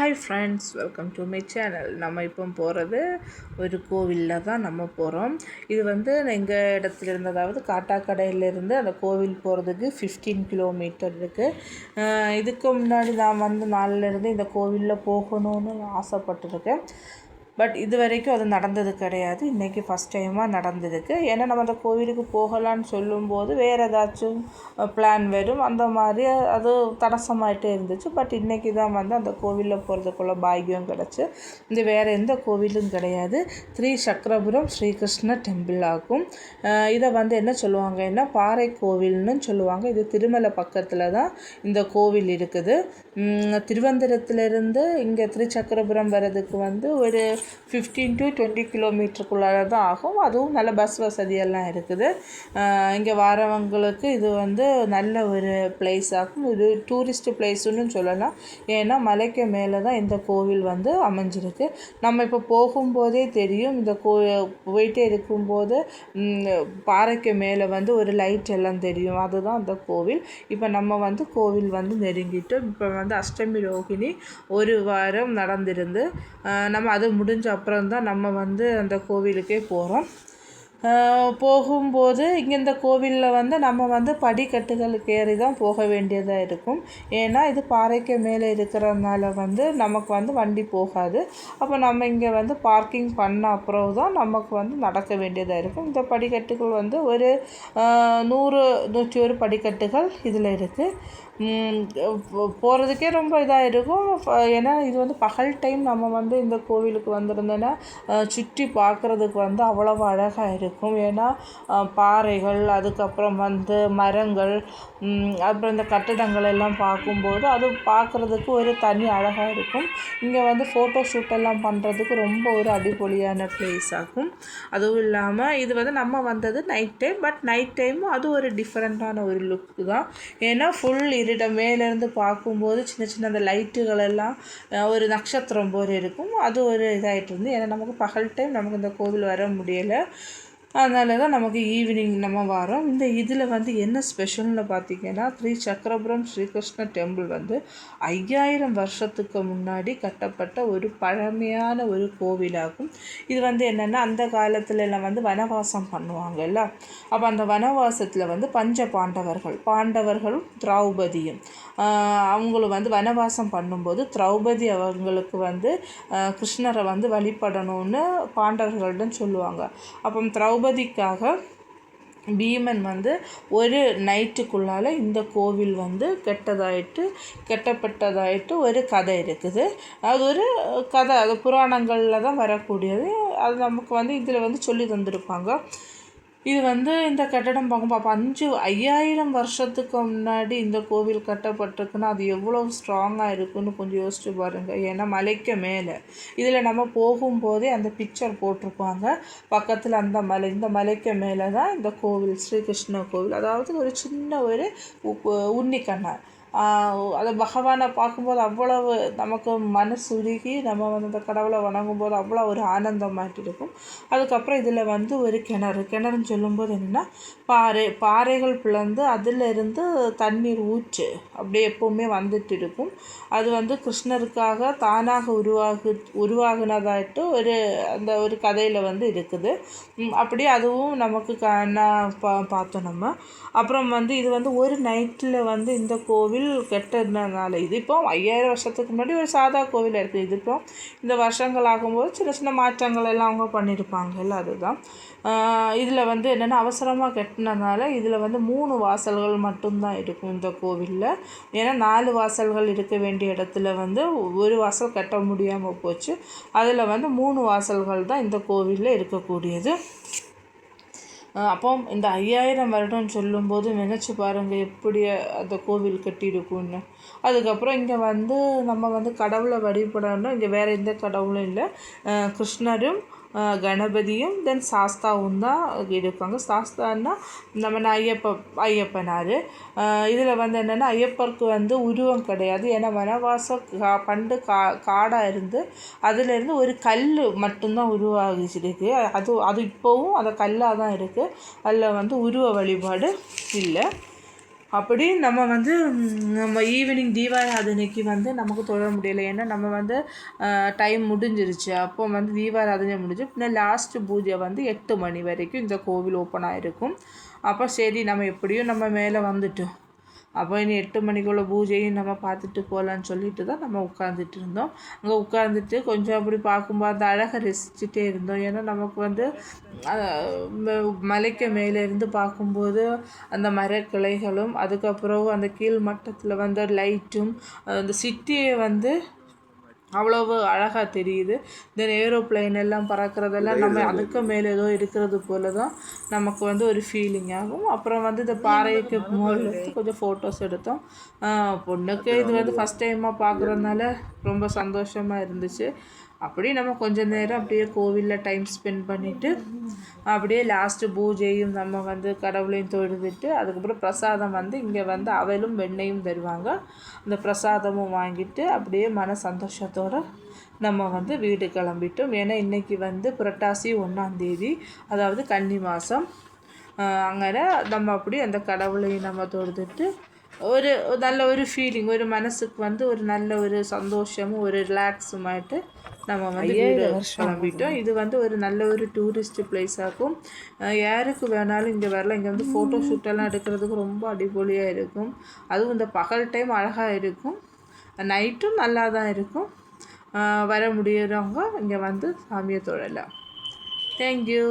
Hi friends welcome to my channel நம்ம இப்போ போகிறது ஒரு கோவிலில் தான் நம்ம போகிறோம் இது வந்து எங்கள் இடத்துல இருந்து அதாவது காட்டாக்கடையிலேருந்து அந்த கோவில் போகிறதுக்கு ஃபிஃப்டீன் கிலோமீட்டர் இருக்குது இதுக்கு முன்னாடி நான் வந்து நாளிலேருந்து இந்த கோவிலில் போகணும்னு ஆசைப்பட்டுருக்கேன். பட் இது வரைக்கும் அது நடந்தது கிடையாது. இன்றைக்கி ஃபஸ்ட் டைமாக நடந்ததுக்கு ஏன்னா நம்ம அந்த கோவிலுக்கு போகலான்னு சொல்லும்போது வேறு ஏதாச்சும் பிளான் வரும். அந்த மாதிரி அது தடசமாயிட்டே இருந்துச்சு. பட் இன்றைக்கி தான் வந்து அந்த கோவிலில் போகிறதுக்குள்ள பாக்கியம் கிடச்சி. இது வேறு எந்த கோவிலும் கிடையாது. ஸ்ரீ சக்கரபுரம் ஸ்ரீகிருஷ்ண டெம்பிள் ஆகும். இதை வந்து என்ன சொல்லுவாங்கன்னா பாறை கோவில்னு சொல்லுவாங்க. இது திருமலை பக்கத்தில் தான் இந்த கோவில் இருக்குது. திருவந்திரத்துலேருந்து இங்கே திருச்சக்கரபுரம் வர்றதுக்கு வந்து ஒரு ஃபிஃப்டீன் டு டுவெண்ட்டி கிலோமீட்டருக்குள்ளார தான் ஆகும். அதுவும் நல்ல பஸ் வசதியெல்லாம் இருக்குது. இங்கே வரவங்களுக்கு இது வந்து நல்ல ஒரு பிளேஸ் ஆகும். இது டூரிஸ்ட் பிளேஸுன்னு சொல்லலாம். ஏன்னா மலைக்கு மேலே தான் இந்த கோவில் வந்து அமைஞ்சிருக்கு. நம்ம இப்போ போகும்போதே தெரியும். இந்த கோ போயிட்டே இருக்கும்போது பாறைக்கு மேலே வந்து ஒரு லைட் எல்லாம் தெரியும். அதுதான் அந்த கோவில். இப்போ நம்ம வந்து கோவில் வந்து நெருங்கிட்டு இப்போ வந்து அஷ்டமி ரோகிணி ஒரு வாரம் நடந்திருந்து நம்ம அது முடி முடிஞ்ச அப்புறம் தான் நம்ம வந்து அந்த கோவிலுக்கே போகிறோம் போகும்போது இங்கே இந்த கோவிலில் வந்து நம்ம வந்து படிக்கட்டுகளுக்கு ஏறி தான் போக வேண்டியதாக இருக்கும். ஏன்னா இது பாறைக்கு மேலே இருக்கிறதுனால வந்து நமக்கு வந்து வண்டி போகாது. அப்போ நம்ம இங்கே வந்து பார்க்கிங் பண்ண அப்புறம் தான் நமக்கு வந்து நடக்க வேண்டியதாக இருக்கும். இந்த படிக்கட்டுகள் வந்து ஒரு நூறு நூற்றி ஒரு படிக்கட்டுகள் இதில் இருக்குது போகிறதுக்கே ரொம்ப இதாக இருக்கும். ஏன்னா இது வந்து பகல் டைம் நம்ம வந்து இந்த கோவிலுக்கு வந்திருந்தோன்னா சுற்றி பார்க்குறதுக்கு வந்து அவ்வளவு அழகாக இருக்கும். ஏன்னா பாறைகள் அதுக்கப்புறம் வந்து மரங்கள் அப்புறம் இந்த கட்டிடங்கள் எல்லாம் பார்க்கும்போது அது பார்க்குறதுக்கு ஒரு தனி அழகாக இருக்கும். இங்கே வந்து ஃபோட்டோ ஷூட் எல்லாம் பண்ணுறதுக்கு ரொம்ப ஒரு அடிப்பொலியான ப்ளேஸ் ஆகும். அதுவும் இல்லாமல் இது வந்து நம்ம வந்தது நைட் டைம் பட் நைட் டைமும் அது ஒரு டிஃப்ரெண்ட்டான ஒரு லுக்கு தான். ஏன்னா ஃபுல் இருட்ட மேலேருந்து பார்க்கும்போது சின்ன சின்ன அந்த லைட்டுகள் எல்லாம் ஒரு நட்சத்திரம் போல் இருக்கும். அது ஒரு இதாகிட்டு இருந்து ஏன்னா நமக்கு பகல் டைம் நமக்கு இந்த கோவில் வர முடியலை. அதனால தான் நமக்கு ஈவினிங் நம்ம வரோம். இந்த இதில் வந்து என்ன ஸ்பெஷல்னு பார்த்திங்கன்னா ஸ்ரீ சக்கரபுரம் ஸ்ரீகிருஷ்ண டெம்பிள் வந்து ஐயாயிரம் வருஷத்துக்கு முன்னாடி கட்டப்பட்ட ஒரு பழமையான ஒரு கோவிலாகும். இது வந்து என்னென்னா அந்த காலத்துலலாம் வந்து வனவாசம் பண்ணுவாங்கல்ல. அப்போ அந்த வனவாசத்தில் வந்து பஞ்ச பாண்டவர்கள் பாண்டவர்களும் திரௌபதியும். அவங்களும் வந்து வனவாசம் பண்ணும்போது திரௌபதி அவங்களுக்கு வந்து கிருஷ்ணரை வந்து வழிபடணும்னு பாண்டவர்களிடம் சொல்லுவாங்க. அப்போ திரௌ திரௌபதிக்காக பீமன் வந்து ஒரு நைட்டுக்குள்ளால் இந்த கோவில் வந்து கெட்டதாயிட்டு கெட்டப்பட்டதாயிட்டு ஒரு கதை இருக்குது. அது ஒரு கதை அது புராணங்களில் தான் வரக்கூடியது. அது நமக்கு வந்து இதில் வந்து சொல்லி தந்திருப்பாங்க. இது வந்து இந்த கட்டடம் பார்க்கும் அப்போ அஞ்சு ஐயாயிரம் வருஷத்துக்கு முன்னாடி இந்த கோவில் கட்டப்பட்டிருக்குன்னா அது எவ்வளோ ஸ்ட்ராங்காக இருக்குன்னு கொஞ்சம் யோசிச்சு பாருங்கள் ஏன்னா மலைக்கு மேலே. இதில் நம்ம போகும்போதே அந்த பிக்சர் போட்டிருப்பாங்க. பக்கத்தில் அந்த மலை இந்த மலைக்கு மேலே தான் இந்த கோவில் ஸ்ரீகிருஷ்ண கோவில். அதாவது ஒரு சின்ன ஒரு உன்னிக்கண்ணார். அதை பகவானை பார்க்கும்போது அவ்வளவு நமக்கு மனசு உருகி நம்ம வந்து அந்த கடவுளை வணங்கும்போது அவ்வளோ ஒரு ஆனந்தமாகிட்டு இருக்கும் அதுக்கப்புறம் இதில் வந்து ஒரு கிணறு. கிணறுன்னு சொல்லும்போது என்னென்னா பாறை பாறைகள் பிளந்து அதிலிருந்து தண்ணீர் ஊற்று அப்படியே எப்போவுமே வந்துட்டு இருக்கும் அது வந்து கிருஷ்ணருக்காக தானாக உருவாகு உருவாகினதாயிட்டு ஒரு அந்த ஒரு கதையில் வந்து இருக்குது. அப்படி அதுவும் நமக்கு க பா பார்த்தோம் நம்ம. அப்புறம் வந்து இது வந்து ஒரு நைட்டில் வந்து இந்த கோவில் கோவில் கெட்டதுனால இது இப்போ ஐயாயிரம் வருஷத்துக்கு முன்னாடி ஒரு சாதா கோவில் இருக்குது. இது இப்போ இந்த வருஷங்கள் ஆகும்போது சின்ன சின்ன மாற்றங்கள் எல்லாம் அவங்க பண்ணியிருப்பாங்கல்ல அதுதான். இதில் வந்து என்னென்னா அவசரமாக கட்டினதுனால இதில் வந்து மூணு வாசல்கள் மட்டும்தான் இருக்கும் இந்த கோவிலில். ஏன்னா நாலு வாசல்கள் இருக்க வேண்டிய இடத்துல வந்து ஒரு வாசல் கட்ட முடியாமல் போச்சு. அதில் வந்து மூணு வாசல்கள் தான் இந்த கோவிலில் இருக்கக்கூடியது. அப்போ இந்த ஐயாயிரம் வருடம்னு சொல்லும்போது நினச்சி பாருங்கள் எப்படி அந்த கோவில் கட்டியிருக்குன்னு அதுக்கப்புறம் இங்கே வந்து நம்ம வந்து கடவுளை வழிபடணும் இங்கே வேறு எந்த கடவுளும் இல்லை. கிருஷ்ணரும் கணபதியும் தென் சாஸ்தாவும் தான் எடுப்பாங்க சாஸ்தான்னா நம்ம ஐயப்ப ஐயப்பனார் இதில் வந்து என்னென்னா ஐயப்பருக்கு வந்து உருவம் கிடையாது ஏன்னா வனவாசம் கா பண்டு கா காடாக இருந்து அதிலேருந்து ஒரு கல் மட்டும்தான் உருவாகிச்சிருக்கு அது அது இப்போவும் அந்த கல்லாக தான் இருக்குது அதில் வந்து உருவ வழிபாடு இல்லை அப்படி நம்ம வந்து நம்ம ஈவினிங் தீபாராதனைக்கு வந்து நமக்கு தொழ முடியலை. ஏன்னா நம்ம வந்து டைம் முடிஞ்சிருச்சு. அப்போ வந்து தீபாராதனை முடிஞ்சு பின்ன லாஸ்ட்டு பூஜை வந்து எட்டு மணி வரைக்கும் இந்த கோவில் ஓப்பன் ஆகிருக்கும் அப்போ சரி நம்ம எப்படியும் நம்ம மேலே வந்துட்டோம். அப்போ இனி எட்டு மணிக்குள்ள பூஜையும் நம்ம பார்த்துட்டு போகலான்னு சொல்லிட்டு தான் நம்ம உட்காந்துட்டு இருந்தோம். அங்கே உட்காந்துட்டு கொஞ்சம் அப்படி பார்க்கும்போது அந்த அழகை ரசிச்சுட்டே இருந்தோம். ஏன்னா நமக்கு வந்து மலைக்கு மேலே இருந்து பார்க்கும்போது அந்த மரக்கிளைகளும் அதுக்கப்புறம் அந்த கீழ் மட்டத்தில் வந்து லைட்டும் அந்த சிட்டியை வந்து அவ்வளவு அழகாக தெரியுது. இந்த ஏரோப்ளைன் எல்லாம் பறக்கிறதெல்லாம் நம்ம அதுக்கு மேலே ஏதோ இருக்கிறது போல தான் நமக்கு வந்து ஒரு ஃபீலிங் ஆகும். அப்புறம் வந்து இந்த பாறைக்கு மேல கொஞ்சம் ஃபோட்டோஸ் எடுத்தோம். பொண்ணுக்கு இது வந்து ஃபஸ்ட் டைமாக பார்க்குறதுனால ரொம்ப சந்தோஷமாக இருந்துச்சு. அப்படியே நம்ம கொஞ்ச நேரம் அப்படியே கோவிலில் டைம் ஸ்பெண்ட் பண்ணிவிட்டு அப்படியே லாஸ்ட்டு பூஜையும் நம்ம வந்து கடவுளையும் தொழுதுட்டு அதுக்கப்புறம் பிரசாதம் வந்து இங்கே வந்து அவலும் வெண்ணையும் தருவாங்க. அந்த பிரசாதமும் வாங்கிட்டு அப்படியே மன சந்தோஷத்தோடு நம்ம வந்து வீடு கிளம்பிட்டோம். ஏன்னா இன்றைக்கி வந்து புரட்டாசி ஒன்றாந்தேதி அதாவது கன்னி மாதம் அங்கே நம்ம அப்படியே அந்த கடவுளையும் நம்ம தொழுதுட்டு ஒரு நல்ல ஒரு ஃபீலிங் ஒரு மனசுக்கு வந்து ஒரு நல்ல ஒரு சந்தோஷமும் ஒரு ரிலாக்ஸும் ஆயிட்டு நம்ம வந்து கிளம்பிட்டோம் இது வந்து ஒரு நல்ல ஒரு டூரிஸ்ட் பிளேஸாகும் யாருக்கு வேணாலும் இங்கே வரலாம் இங்கே வந்து ஃபோட்டோ ஷூட்டெல்லாம் எடுக்கிறதுக்கு ரொம்ப அடிபொலியாக இருக்கும் அதுவும் இந்த பகல் டைம் அழகாக இருக்கும் நைட்டும் நல்லா தான் இருக்கும் வர முடியறவங்க இங்கே வந்து சாமியை தொழலாம் தேங்க்யூ